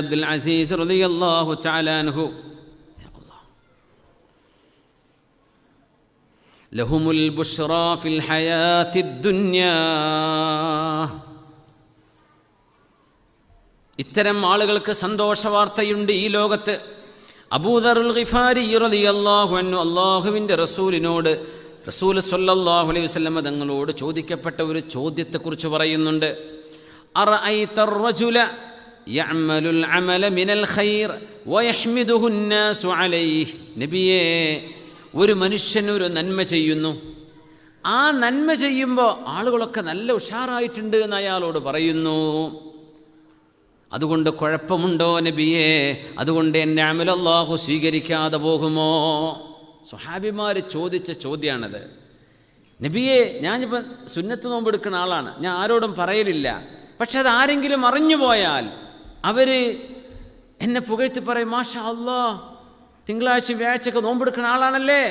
അബ്ദുൽ അസീസ് റളിയല്ലാഹു ലഹുമുൽ ഫിൽ ഇത്തരം ആളുകൾക്ക് സന്തോഷ വാർത്തയുണ്ട് ഈ ലോകത്ത്. അബൂദറുൽ റളിയല്ലാഹു അൻഹു അള്ളാഹുവിന്റെ റസൂലിനോട് റസൂൽ സല്ലല്ലാഹു അലൈഹി വസല്ലം തങ്ങളോട് ചോദിക്കപ്പെട്ട ഒരു ചോദ്യത്തെക്കുറിച്ച് പറയുന്നുണ്ട്. അറഅയ്ത റജുല യഅമലുൽ അമല മിനൽ ഖൈർ ويحمده الناس അലൈഹി നബിയേ ഒരു മനുഷ്യൻ ഒരു നന്മ ചെയ്യുന്നു. ആ നന്മ ചെയ്യുമ്പോൾ ആളുകളൊക്കെ നല്ല ഉഷാറായിട്ടുണ്ട് എന്ന് അയാളോട് പറയുന്നു. അതുകൊണ്ട് കുഴപ്പമുണ്ടോ നബിയെ? അതുകൊണ്ട് എന്നെ അമലല്ലാഹു സ്വീകരിക്കാതെ പോകുമോ? സുഹാബിമാർ ചോദിച്ച ചോദ്യമാണത് നബിയെ ഞാനിപ്പോൾ സുന്നത്ത് നോമ്പെടുക്കുന്ന ആളാണ്. ഞാൻ ആരോടും പറയലില്ല. പക്ഷെ അത് ആരെങ്കിലും അറിഞ്ഞു പോയാൽ അവർ എന്നെ പുകഴ്ത്തി പറയും മാഷാ അല്ലാ തിങ്കളാഴ്ച വ്യാഴ്ചയൊക്കെ നോമ്പെടുക്കുന്ന ആളാണല്ലേ?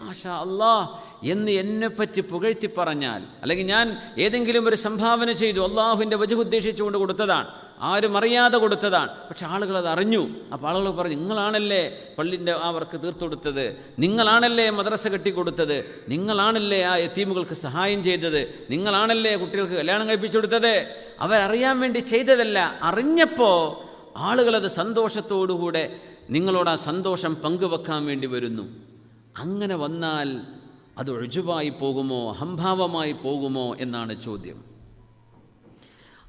മാഷാ അല്ലാ എന്ന് എന്നെപ്പറ്റി പുകഴ്ത്തി പറഞ്ഞാൽ അല്ലെങ്കിൽ ഞാൻ ഏതെങ്കിലും ഒരു സംഭാവന ചെയ്തു അള്ളാഹുവിന്റെ വജു ഉദ്ദേശിച്ചുകൊണ്ട് കൊടുത്തതാണ്. ആരും അറിയാതെ കൊടുത്തതാണ്. പക്ഷെ ആളുകൾ അത് അറിഞ്ഞു. അപ്പോൾ ആളുകൾ പറഞ്ഞു നിങ്ങളാണല്ലേ പള്ളിന്റെ ആ വർക്ക് തീർത്തൊടുത്തത്? നിങ്ങളാണല്ലേ മദ്രസ കെട്ടിക്കൊടുത്തത്? നിങ്ങളാണല്ലേ ആ എത്തീമുകൾക്ക് സഹായം ചെയ്തത്? നിങ്ങളാണല്ലേ കുട്ടികൾക്ക് കല്യാണം കഴിപ്പിച്ചു കൊടുത്തത്? അവരറിയാൻ വേണ്ടി ചെയ്തതല്ല. അറിഞ്ഞപ്പോൾ ആളുകളത് സന്തോഷത്തോടുകൂടെ നിങ്ങളോട് ആ സന്തോഷം പങ്കുവെക്കാൻ വേണ്ടി വരുന്നു. അങ്ങനെ വന്നാൽ അത് ഒഴിവായി പോകുമോ? അഹംഭാവമായി പോകുമോ? എന്നാണ് ചോദ്യം.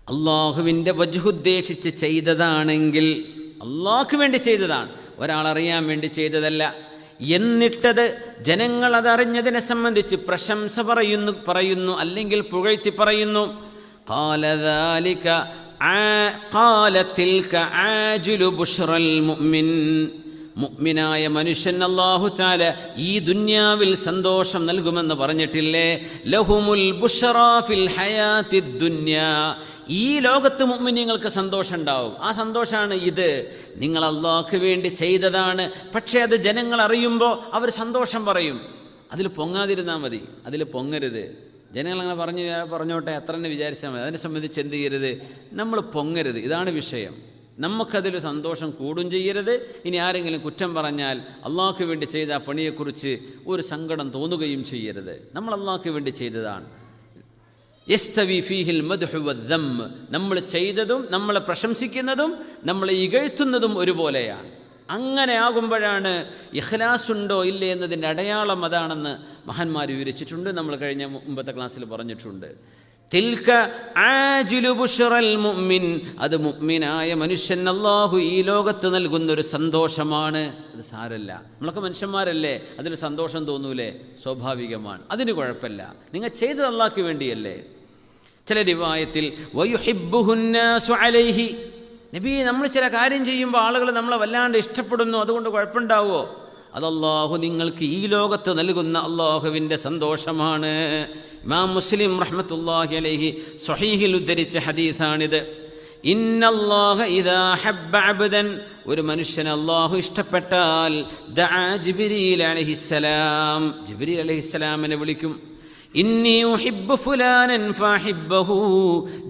അള്ളാഹുവിന്റെ വജുഹുദ്ദേശിച്ച് ചെയ്തതാണെങ്കിൽ അള്ളാഹ്ക്ക് വേണ്ടി ചെയ്തതാണ്. ഒരാളറിയാൻ വേണ്ടി ചെയ്തതല്ല. എന്നിട്ടത് ജനങ്ങൾ അതറിഞ്ഞതിനെ സംബന്ധിച്ച് പ്രശംസ പറയുന്നു പറയുന്നു അല്ലെങ്കിൽ പുകഴ്ത്തി പറയുന്നു. കാലതാലിക കാലത്തിൽ മുഗ്മിനായ മനുഷ്യൻ അള്ളാഹു ചാല ഈ ദുന്യാവിൽ സന്തോഷം നൽകുമെന്ന് പറഞ്ഞിട്ടില്ലേ? ലഹുമുൽ ബുഷറാഫിൽ ഹയാത്തി ദുന്യ. ഈ ലോകത്ത് മുഗ്മിനിങ്ങൾക്ക് സന്തോഷം ഉണ്ടാവും. ആ സന്തോഷമാണ് ഇത്. നിങ്ങൾ അള്ളാഹ്ക്ക് വേണ്ടി ചെയ്തതാണ്. പക്ഷേ അത് ജനങ്ങൾ അറിയുമ്പോൾ അവർ സന്തോഷം പറയും. അതിൽ പൊങ്ങാതിരുന്നാൽ മതി. അതിൽ പൊങ്ങരുത്. ജനങ്ങൾ അങ്ങനെ പറഞ്ഞു പറഞ്ഞോട്ടെ അത്ര തന്നെ വിചാരിച്ചാൽ മതി. അതിനെ സംബന്ധിച്ച് എന്ത് ചെയ്യരുത്? നമ്മൾ പൊങ്ങരുത്. ഇതാണ് വിഷയം. നമുക്കതിൽ സന്തോഷം കൂടും ചെയ്യരുത്. ഇനി ആരെങ്കിലും കുറ്റം പറഞ്ഞാൽ അള്ളാഹ്ക്ക് വേണ്ടി ചെയ്ത ആ പണിയെക്കുറിച്ച് ഒരു സങ്കടം തോന്നുകയും ചെയ്യരുത്. നമ്മൾ അള്ളാഹ്ക്ക് വേണ്ടി ചെയ്തതാണ്. യസ്തവി ഫീഹിൽ മദ്ഹു വദ്ദം നമ്മൾ ചെയ്തതും നമ്മളെ പ്രശംസിക്കുന്നതും നമ്മളെ ഇകഴ്ത്തുന്നതും ഒരുപോലെയാണ്. അങ്ങനെ ആകുമ്പോഴാണ് ഇഖ്ലാസ് ഉണ്ടോ ഇല്ലേ എന്നതിന്റെ അടയാളം അതാണെന്ന് മഹാന്മാർ വിവരിച്ചിട്ടുണ്ട്. നമ്മൾ കഴിഞ്ഞ മുമ്പത്തെ ക്ലാസ്സിൽ പറഞ്ഞിട്ടുണ്ട്. തിൽക്ക ആജിലു ബുഷ്റൽ മുഅ്മിൻ. അത് മുഅ്മിനായ മനുഷ്യൻ അല്ലാഹു ഈ ലോകത്ത് നൽകുന്ന ഒരു സന്തോഷമാണ്. അത് സാരല്ല. നമ്മളൊക്കെ മനുഷ്യന്മാരല്ലേ? അതിന് സന്തോഷം തോന്നൂലേ? സ്വാഭാവികമാണ്. അതിന് കുഴപ്പമില്ല. നിങ്ങൾ ചെയ്തത് അള്ളാഹ്ക്ക് വേണ്ടിയല്ലേ? ചില രൂപായത്തിൽ നബി നമ്മൾ ചില കാര്യം ചെയ്യുമ്പോൾ ആളുകൾ നമ്മളെ വല്ലാണ്ട് ഇഷ്ടപ്പെടുന്നു. അതുകൊണ്ട് കുഴപ്പമുണ്ടാവുമോ? അതല്ലാഹു നിങ്ങൾക്ക് ഈ ലോകത്ത് നൽകുന്ന അള്ളാഹുവിന്റെ സന്തോഷമാണ്. ഇമാം മുസ്ലിം റഹ്മത്തുല്ലാഹി അലഹി സ്വഹീഹിൽ ഉദ്ധരിച്ച ഹദീസാണിത്. ഇന്നല്ലാഹ ഇദാ ഹബ്ബ അബ്ദൻ. ഒരു മനുഷ്യൻ അള്ളാഹു ഇഷ്ടപ്പെട്ടാൽ ദഅ ജിബ്രീൽ അലഹിസ്സലാം. ജിബ്രീൽ അലഹിസ്സലാമിനെ വിളിക്കും. ഇന്നി ഉഹിബ്ബു ഫുലാനൻ ഫാഹിബ്ബഹു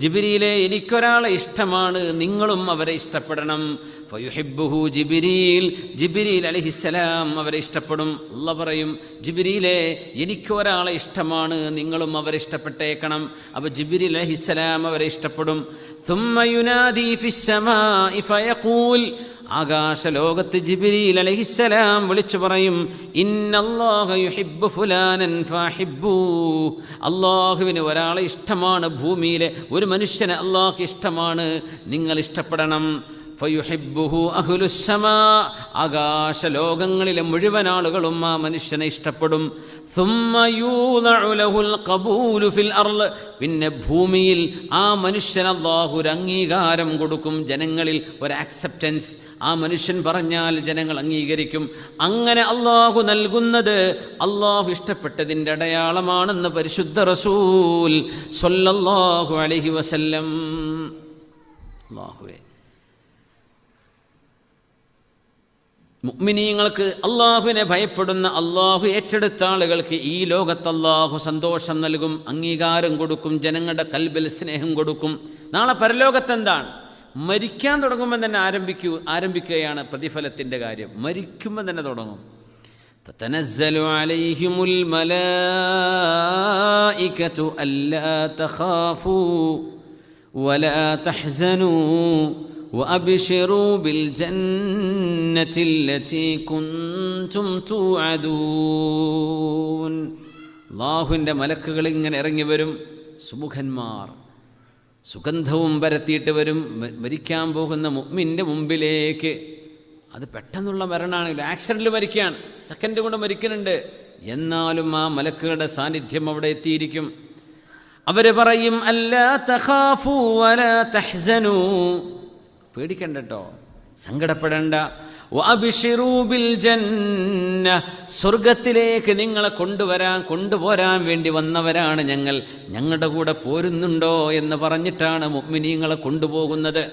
ജിബ്രീലെ എനിക്കൊരാളെ ഇഷ്ടമാണ് നിങ്ങളും അവരെ ഇഷ്ടപ്പെടണം ഫയുഹിബ്ബുഹു ജിബ്രീൽ ജിബ്രീൽ അലൈഹിസ്സലാം അവരെ ഇഷ്ടപ്പെടും അല്ല പറയും ജിബ്രീലെ എനിക്കൊരാളെ ഇഷ്ടമാണ് നിങ്ങളും അവരെ ഇഷ്ടപ്പെട്ടേക്കണം അപ്പോൾ ജിബ്രീൽ അലൈഹിസ്സലാം അവരെ ഇഷ്ടപ്പെടും ثم ينادي في السماء فيقول ആകാശ ജിബിരിയിൽ അലഹിസ്സലാം വിളിച്ചു പറയും ഇന്നല്ലാഹ ഫുലാനൻ ഫഹിബ്ബു. അള്ളാഹുവിന് ഒരാളെ ഇഷ്ടമാണ് ഭൂമിയിലെ ഒരു മനുഷ്യനെ അള്ളാഹ് ഇഷ്ടമാണ്. നിങ്ങൾ ഇഷ്ടപ്പെടണം. ഫയുഹിബുഹു അഹുലുസമ ആകാശലോകങ്ങളിലെ മുഴുവൻ ആളുകളും ആ മനുഷ്യനെ ഇഷ്ടപ്പെടും. ഫിൽ അർൾ പിന്നെ ഭൂമിയിൽ ആ മനുഷ്യന അള്ളാഹു അംഗീകാരം കൊടുക്കും ജനങ്ങളിൽ ഒരു ആക്സെപ്റ്റൻസ് ആ മനുഷ്യൻ പറഞ്ഞാൽ ജനങ്ങൾ അംഗീകരിക്കും. അങ്ങനെ അള്ളാഹു നൽകുന്നത് അള്ളാഹു ഇഷ്ടപ്പെട്ടതിന്റെ അടയാളമാണെന്ന് പരിശുദ്ധ റസൂൽ സൊല്ലാഹു അലഹി വസല്ലം. അള്ളാഹുവേ മുഅ്മിനീങ്ങൾക്ക് അള്ളാഹുവിനെ ഭയപ്പെടുന്ന അള്ളാഹു ഏറ്റെടുത്ത ആളുകൾക്ക് ഈ ലോകത്ത് അള്ളാഹു സന്തോഷം നൽകും അംഗീകാരം കൊടുക്കും ജനങ്ങളുടെ കൽബിൽ സ്നേഹം കൊടുക്കും നാളെ പരലോകത്ത് എന്താണ് മരിക്കാൻ തുടങ്ങുമ്പോൾ തന്നെ ആരംഭിക്കൂ ആരംഭിക്കുകയാണ് പ്രതിഫലത്തിൻ്റെ കാര്യം മരിക്കുമ്പോൾ തന്നെ തുടങ്ങും تتنزل عليهم الملائكة ألا تخافوا ولا تحزنوا وأبشروا بالجنة التي كنتم توعدون അള്ളാഹുവിൻ്റെ മലക്കുകൾ ഇങ്ങനെ ഇറങ്ങി വരും സുമുഖന്മാർ സുഗന്ധവും പരത്തിയിട്ട് വരും മ- മരിക്കാൻ പോകുന്ന മുമ്മിൻ്റെ മുമ്പിലേക്ക് അത് പെട്ടെന്നുള്ള മരണമാണെങ്കിൽ ആക്സിഡൻറ്റിൽ മരിക്കുകയാണ് സെക്കൻഡ് കൊണ്ട് മരിക്കുന്നുണ്ട് എന്നാലും ആ മലക്കുകളുടെ സാന്നിധ്യം അവിടെ എത്തിയിരിക്കും അവർ പറയും അല്ല തഖാഫു വല തഹ്സനു പേടിക്കണ്ട കേട്ടോ ജന്ന. സ്വർഗത്തിലേക്ക് നിങ്ങളെ കൊണ്ടുവരാൻ കൊണ്ടുപോരാൻ വേണ്ടി വന്നവരാണ് ഞങ്ങൾ. ഞങ്ങളുടെ കൂടെ പോരുന്നുണ്ടോ എന്ന് പറഞ്ഞിട്ടാണ് മുഗ്മിനീങ്ങളെ കൊണ്ടുപോകുന്നത്.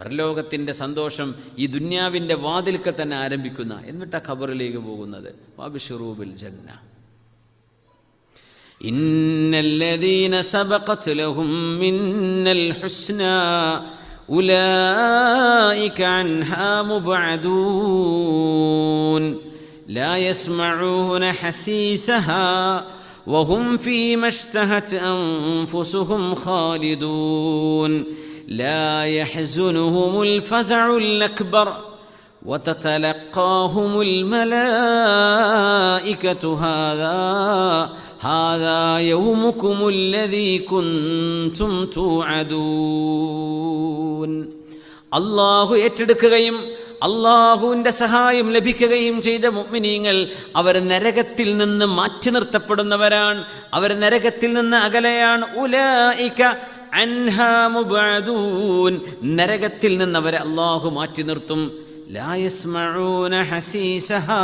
പ്രലോകത്തിന്റെ സന്തോഷം ഈ ദുന്യാവിന്റെ വാതിൽക്ക് തന്നെ ആരംഭിക്കുന്ന. എന്നിട്ടാ ഖബറിലേക്ക് പോകുന്നത്. വാബിഷുറൂബിൽ ജന്ന. ഇന്നല്ലദീന സബഖത് ലഹും മിന്നൽ ഹുസ്ന. أولئك عنها مبعدون. لا يسمعون حسيسها وهم فيما اشتهت أنفسهم خالدون. لا يحزنهم الفزع الأكبر وتتلقاهم الملائكة. هذا هذا يومكم الذي كنتم توعدون അള്ളാഹു ഏറ്റെടുക്കുകയും അള്ളാഹുവിൻ്റെ സഹായം ലഭിക്കുകയും ചെയ്ത മുഅ്മിനീങ്ങൾ അവർ നരകത്തിൽ നിന്ന് മാറ്റി നിർത്തപ്പെടുന്നവരാണ് അവർ നരകത്തിൽ നിന്ന് അകലെയാണ് ഉലായിക അൻഹാ മുബഅദൂൻ നരകത്തിൽ നിന്ന് അവരെ അള്ളാഹു മാറ്റി നിർത്തും ലാ യസ്മഊന ഹസീസഹാ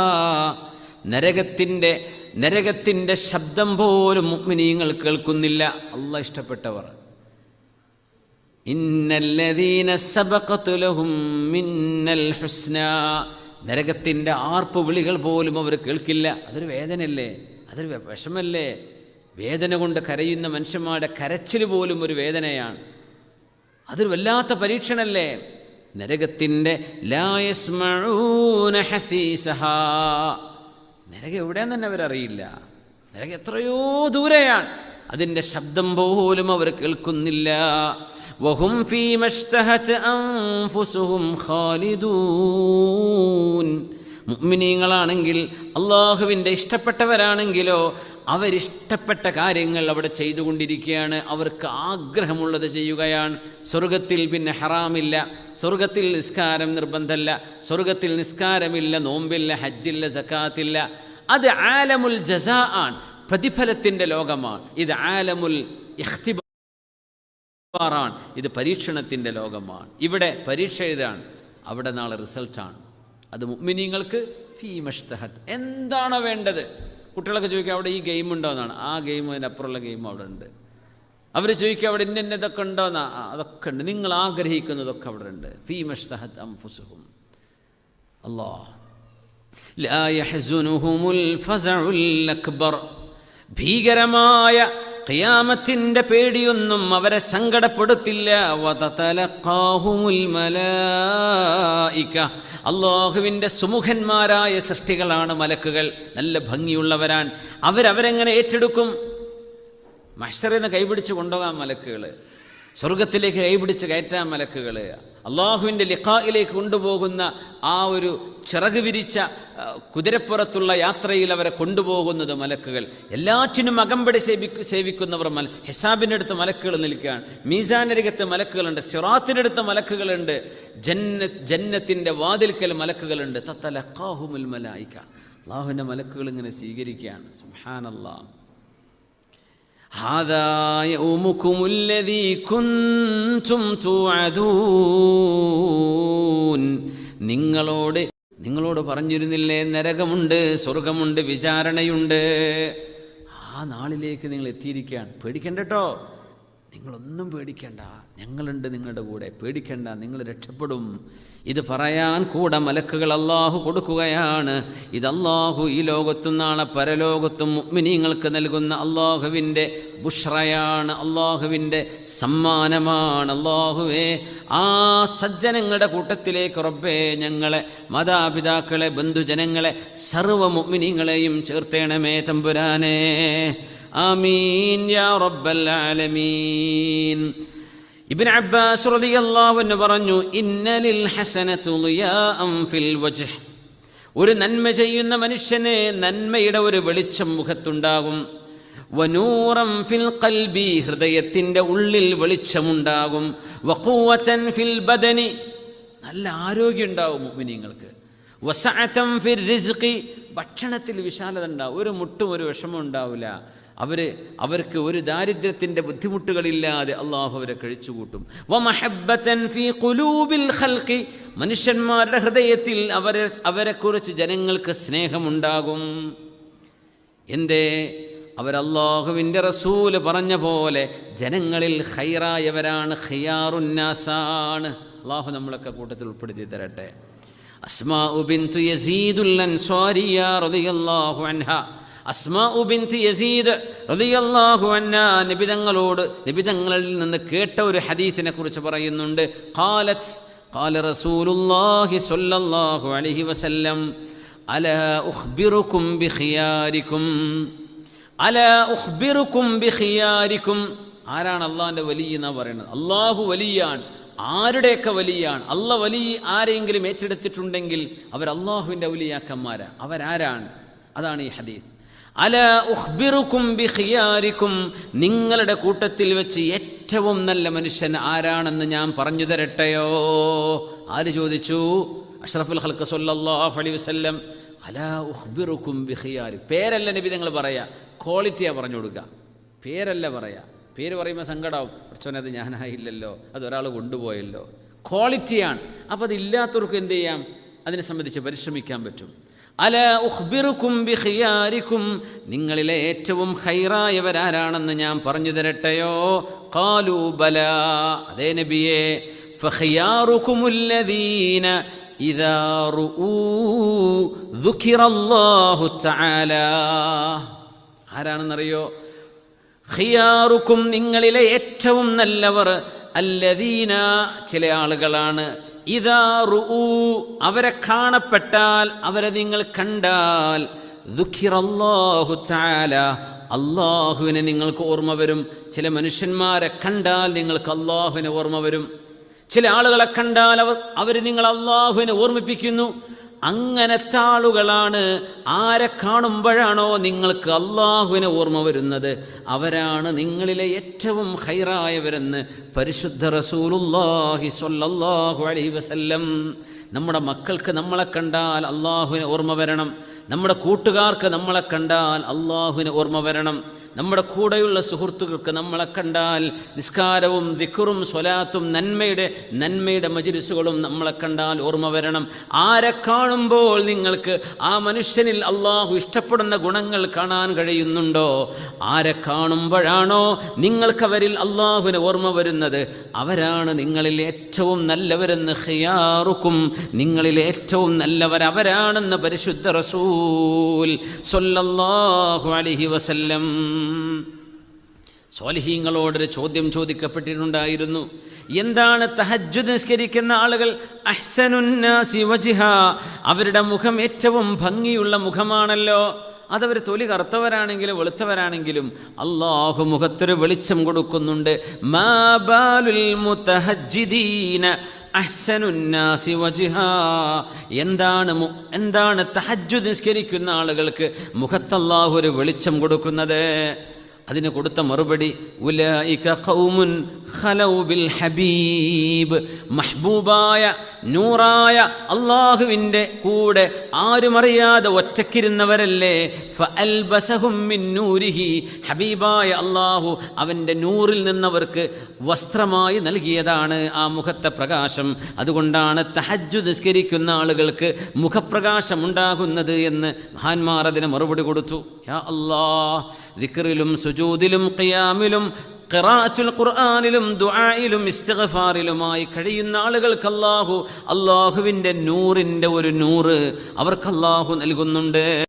നരകത്തിൻ്റെ നരകത്തിന്റെ ശബ്ദം പോലും മുഅ്മിനീങ്ങൾ കേൾക്കുന്നില്ല. അല്ല ഇഷ്ടപ്പെട്ടവർ. ഇന്നല്ലദീന സബഖത്ത് മിന്നൽ ഹുസ്ന. നരകത്തിന്റെ ആർപ്പ് വിളികൾ പോലും അവർ കേൾക്കില്ല. അതൊരു വേദനയല്ലേ? അതൊരു വിഷമല്ലേ? വേദന കൊണ്ട് കരയുന്ന മനുഷ്യന്മാരുടെ കരച്ചിൽ പോലും ഒരു വേദനയാണ്. അതൊരു വല്ലാത്ത പരീക്ഷണല്ലേ? നരകത്തിന്റെ ലായസ്മഴൂന ഹസീസഹാ. നരകം എവിടെയെന്ന് തന്നെ അവരറിയില്ല. നരകം എത്രയോ ദൂരെയാണ്. അതിന്റെ ശബ്ദം പോലും അവർ കേൾക്കുന്നില്ല. വഹും മുഅ്മിനീങ്ങളാണെങ്കിൽ അള്ളാഹുവിന്റെ ഇഷ്ടപ്പെട്ടവരാണെങ്കിലോ അവരിഷ്ടപ്പെട്ട കാര്യങ്ങൾ അവിടെ ചെയ്തുകൊണ്ടിരിക്കുകയാണ്. അവർക്ക് ആഗ്രഹമുള്ളത് ചെയ്യുകയാണ്. സ്വർഗത്തിൽ പിന്നെ ഹറാമില്ല. സ്വർഗത്തിൽ നിസ്കാരം നിർബന്ധമല്ല. സ്വർഗത്തിൽ നിസ്കാരമില്ല നോമ്പില്ല ഹജ്ജില്ല സക്കാത്തില്ല. അത് ആലമുൽ ജസാ ആണ്. പ്രതിഫലത്തിന്റെ ലോകമാണ്. ഇത് ആലമുൽ ഇഖ്തിബാറാണ് ഇത് പരീക്ഷണത്തിന്റെ ലോകമാണ്. ഇവിടെ പരീക്ഷ ഇതാണ് അവിടെ നാളെ റിസൾട്ടാണ്. അത് മുഅ്മിനീങ്ങൾക്ക് ഫീ മഷ്തഹത്ത്. എന്താണോ വേണ്ടത്? കുട്ടികളൊക്കെ ചോദിക്കുക അവിടെ ഈ ഗെയിം ഉണ്ടോ? എന്നാണ്. ആ ഗെയിം അതിനപ്പുറമുള്ള ഗെയിം അവിടെ ഉണ്ട്. അവർ ചോദിക്കുക അവിടെ ഇന്ന ഇതൊക്കെ ഉണ്ടോ? എന്നാ അതൊക്കെ ഉണ്ട്. നിങ്ങൾ ആഗ്രഹിക്കുന്നതൊക്കെ അവിടെ ഉണ്ട്. ഫീമഷ് തഹത്ത് അംഫുസുഹും അല്ലോ ഭീകരമായ ഖിയാമത്തിന്റെ പേടിയൊന്നും അവരെ സങ്കടപ്പെടുത്തില്ല. അള്ളാഹുവിന്റെ സുമുഖന്മാരായ സൃഷ്ടികളാണ് മലക്കുകൾ. നല്ല ഭംഗിയുള്ളവരാൻ അവരവരെങ്ങനെ ഏറ്റെടുക്കും? മഷറിന്ന് കൈപിടിച്ച് കൊണ്ടുപോകാൻ മലക്കുകൾ സ്വർഗത്തിലേക്ക് കൈപിടിച്ച് കയറ്റാൻ മലക്കുകൾ അള്ളാഹുവിന്റെ ലിഖായിലേക്ക് കൊണ്ടുപോകുന്ന ആ ഒരു ചിറക് വിരിച്ച കുതിരപ്പുറത്തുള്ള യാത്രയിൽ അവരെ കൊണ്ടുപോകുന്നത് മലക്കുകൾ. എല്ലാറ്റിനും അകമ്പടി സേവിക്കു സേവിക്കുന്നവർ മല ഹെസാബിനടുത്ത് അടുത്ത് മലക്കുകൾ നിൽക്കുകയാണ്. മീസാനരികത്ത് മലക്കുകളുണ്ട് സിറാത്തിനടുത്ത് മലക്കുകളുണ്ട് ജന്ന ജന്നത്തിന്റെ വാതിൽക്കൽ മലക്കുകളുണ്ട്. തത്തലഖാഹുമുൽ മലായിക്ക അള്ളാഹുവിന്റെ മലക്കുകൾ ഇങ്ങനെ സ്വീകരിക്കുകയാണ്. സുബ്ഹാനല്ലാഹ്. هذا يومكم الذي كنتم توعدون നിങ്ങളോട് നിങ്ങളോട് പറഞ്ഞിരുന്നില്ലേ നരകമുണ്ട് സ്വർഗമുണ്ട് വിചാരണയുണ്ട് ആ നാളിലേക്ക് നിങ്ങൾ എത്തിയിരിക്കുകയാണ് പേടിക്കണ്ട കേട്ടോ നിങ്ങളൊന്നും പേടിക്കണ്ട. ഞങ്ങളുണ്ട് നിങ്ങളുടെ കൂടെ. പേടിക്കണ്ട നിങ്ങൾ രക്ഷപ്പെടും. ഇത് പറയാൻ കൂടെ മലക്കുകൾ അള്ളാഹു കൊടുക്കുകയാണ്. ഇത് അള്ളാഹു ഈ ലോകത്തും നാളെ പരലോകത്തും മുഅ്മിനീങ്ങൾക്ക് നൽകുന്ന അള്ളാഹുവിന്റെ ബുഷ്റയാണ് അള്ളാഹുവിന്റെ സമ്മാനമാണ്. അള്ളാഹുവേ ആ സജ്ജനങ്ങളുടെ കൂട്ടത്തിലേക്ക് റബ്ബേ ഞങ്ങളെ മാതാപിതാക്കളെ ബന്ധുജനങ്ങളെ സർവ മുഅ്മിനീങ്ങളെയും ചേർത്തേണമേ തമ്പുരാനേ. ആമീൻ യാ റബ്ബൽ ആലമീൻ. ഇബ്ൻ അബ്ബാസ് റളിയല്ലാഹു അൻഹു പറഞ്ഞു ഇന്നലിൽ ഹസനതു ഫിൽ ഒരു നന്മ ചെയ്യുന്ന മനുഷ്യന് നന്മയുടെ ഒരു വെളിച്ചം മുഖത്തുണ്ടാകും. വനൂറം ഫിൽ കൽബി ഹൃദയത്തിന്റെ ഉള്ളിൽ വെളിച്ചമുണ്ടാകും. വക്കൂവച്ചൻ ഫിൽ ബദനി നല്ല ആരോഗ്യം ഉണ്ടാവും മുഅ്മിനീങ്ങൾക്ക്. വസഅതൻ ഫിൽ റിസ്ഖി ഭക്ഷണത്തിൽ വിശാലത ഉണ്ടാവും. ഒരു മുട്ടും ഒരു വിഷമം ഉണ്ടാവില്ല. അവർ അവർക്ക് ഒരു ദാരിദ്ര്യത്തിന്റെ ബുദ്ധിമുട്ടുകളില്ലാതെ അള്ളാഹു അവരെ കഴിച്ചുകൂട്ടും. മനുഷ്യന്മാരുടെ ഹൃദയത്തിൽ അവരെ അവരെക്കുറിച്ച് ജനങ്ങൾക്ക് സ്നേഹമുണ്ടാകും. എന്തേ? അവരല്ലാഹുവിന്റെ റസൂൽ പറഞ്ഞ പോലെ ജനങ്ങളിൽ ഹൈറായവരാണ് ഖിയാറുന്നാസാണ്. അള്ളാഹു നമ്മളൊക്കെ കൂട്ടത്തിൽ ഉൾപ്പെടുത്തി തരട്ടെ. അസ്മാ ഉബിൻ യസീദുൽ അൻസ്വാരിയ റളിയല്ലാഹു അൻഹ. അസ്മാ ബിന്ത് യസീദ് റളിയല്ലാഹു അൻഹ നബിതങ്ങളോട് നബിതങ്ങളിൽ നിന്ന് കേട്ട ഒരു ഹദീസിനെ കുറിച്ച് പറയുന്നുണ്ട് ഖാലത്ത് قال رسول الله صلى الله عليه وسلم ألا أخبركم بخياركم ألا أخبركم بخياركم ആരാണ് അള്ളാഹിൻ്റെ വലിയ എന്നാ പറയുന്നത് അള്ളാഹു വലിയാണ് ആരുടെയൊക്കെ വലിയാണ് അല്ല വലിയ ആരെങ്കിലും ഏറ്റെടുത്തിട്ടുണ്ടെങ്കിൽ അവർ അള്ളാഹുവിൻ്റെ വലിയാക്കന്മാരാ അവരാരാണ് അതാണ് ഈ ഹദീസ് അല ഉഖ്ബിറുക്കും ബിഖിയാരിക്കും. നിങ്ങളുടെ കൂട്ടത്തിൽ വെച്ച് ഏറ്റവും നല്ല മനുഷ്യൻ ആരാണെന്ന് ഞാൻ പറഞ്ഞു തരട്ടെയോ? ആര് ചോദിച്ചു? അഷ്റഫുൽ ഹൽക്ക് അലൈഹി വസല്ലം. അല ഉഖ്ബിറുക്കും ബിഖിയാരി പേരല്ല നബി നിങ്ങൾ പറയാ. ക്വാളിറ്റിയാ പറഞ്ഞു കൊടുക്കുക പേരല്ല പറയാ. പേര് പറയുമ്പോൾ സങ്കടമാവും കുറച്ചോനെ അത് ഞാനായില്ലല്ലോ. അത് ഒരാൾ കൊണ്ടുപോയല്ലോ. ക്വാളിറ്റിയാണ്. അപ്പോൾ അതില്ലാത്തവർക്ക് എന്ത് ചെയ്യാം? അതിനെ സംബന്ധിച്ച് പരിശ്രമിക്കാൻ പറ്റും. അല ഉഖ്ബിറുക്കും ബിഖിയാരിക്കും. നിങ്ങളിലെ ഏറ്റവും ഖൈറായവരാരാണെന്ന് ഞാൻ പറഞ്ഞു തരട്ടെയോ? കാലു ബല. അതേ നബിയെ ഫഹിയാറുക്കുമുല്ലദീന ആരാണെന്നറിയോ? ഖിയാറുക്കും നിങ്ങളിലെ ഏറ്റവും നല്ലവർ അല്ലദീന ചില ആളുകളാണ്. ഇതാ റുഊ അവരെ കാണപ്പെട്ടാൽ അവരെ നിങ്ങൾ കണ്ടാൽ ദുഃഖിറല്ലാഹു ചാല അള്ളാഹുവിനെ നിങ്ങൾക്ക് ഓർമ്മ വരും. ചില മനുഷ്യന്മാരെ കണ്ടാൽ നിങ്ങൾക്ക് അള്ളാഹുവിനെ ഓർമ്മ വരും. ചില ആളുകളെ കണ്ടാൽ അവർ അവർ നിങ്ങൾ അള്ളാഹുവിനെ ഓർമ്മിപ്പിക്കുന്നു. അങ്ങനത്തെ ആളുകളാണ് ആരെ കാണുമ്പോഴാണോ നിങ്ങൾക്ക് അള്ളാഹുവിനെ ഓർമ്മ വരുന്നത്? അവരാണ് നിങ്ങളിലെ ഏറ്റവും ഹൈറായവരെന്ന് പരിശുദ്ധ റസൂലുല്ലാഹി സ്വല്ലല്ലാഹു അലൈ വസല്ലം. നമ്മുടെ മക്കൾക്ക് നമ്മളെ കണ്ടാൽ അള്ളാഹുവിനെ ഓർമ്മ വരണം. നമ്മുടെ കൂട്ടുകാർക്ക് നമ്മളെ കണ്ടാൽ അള്ളാഹുവിനെ ഓർമ്മ വരണം. നമ്മുടെ കൂടെയുള്ള സുഹൃത്തുക്കൾക്ക് നമ്മളെ കണ്ടാൽ നിസ്കാരവും ദിക്കുറും സ്വലാത്തും നന്മയുടെ നന്മയുടെ മജിലിസുകളും നമ്മളെ കണ്ടാൽ ഓർമ്മ വരണം. ആരെ കാണുമ്പോൾ നിങ്ങൾക്ക് ആ മനുഷ്യനിൽ അള്ളാഹു ഇഷ്ടപ്പെടുന്ന ഗുണങ്ങൾ കാണാൻ കഴിയുന്നുണ്ടോ? ആരെ കാണുമ്പോഴാണോ നിങ്ങൾക്കവരിൽ അള്ളാഹുവിന് ഓർമ്മ വരുന്നത്? അവരാണ് നിങ്ങളിൽ ഏറ്റവും നല്ലവരെന്ന് ഹിയാറുക്കും. നിങ്ങളിൽ ഏറ്റവും നല്ലവർ അവരാണെന്ന് പരിശുദ്ധ റസൂൽ സൊല്ലാഹു അലഹി വസല്ലം. സ്വാലിഹീങ്ങളോടൊരു ചോദ്യം ചോദിക്കപ്പെട്ടിട്ടുണ്ടായിരുന്നു. എന്താണ് തഹജ്ജുദ് നിസ്കരിക്കുന്ന ആളുകൾ? അവരുടെ മുഖം ഏറ്റവും ഭംഗിയുള്ള മുഖമാണല്ലോ. അതവർ തൊലി കറുത്തവരാണെങ്കിലും വെളുത്തവരാണെങ്കിലും അള്ളാഹു മുഖത്തൊരു വെളിച്ചം കൊടുക്കുന്നുണ്ട്. അഹ്സനുന്നാസി വജിഹാ. എന്താണ് എന്താണ് തഹജ്ജു നിസ്കരിക്കുന്ന ആളുകൾക്ക് മുഖത്തല്ലാഹു ഒരു വെളിച്ചം കൊടുക്കുന്നത്? അതിന് കൊടുത്ത മറുപടി ഹബീബ്. മഹ്ബൂബായ നൂറായ അള്ളാഹുവിന്റെ കൂടെ ആരുമറിയാതെ ഒറ്റക്കിരുന്നവരല്ലേ? നൂരിഹി. ഹബീബായ അള്ളാഹു അവന്റെ നൂറിൽ നിന്നവർക്ക് വസ്ത്രമായി നൽകിയതാണ് ആ മുഖത്തെ പ്രകാശം. അതുകൊണ്ടാണ് തഹജ്ജു നിസ്കരിക്കുന്ന ആളുകൾക്ക് മുഖപ്രകാശം ഉണ്ടാകുന്നത് എന്ന് മഹാന്മാർ അതിന് മറുപടി കൊടുത്തു. യാ അല്ലാ ദിക്റിലും സുജൂദിലും ഖിയാമിലും ഖിറാഅത്തുൽ ഖുർആനിലും ദുആയിലും ഇസ്തിഗ്ഫാറിലുമായി കഴിയുന്ന ആളുകൾക്ക് അല്ലാഹു അള്ളാഹുവിന്റെ നൂറിന്റെ ഒരു നൂറ് അവർക്ക് അല്ലാഹു നൽകുന്നുണ്ട്.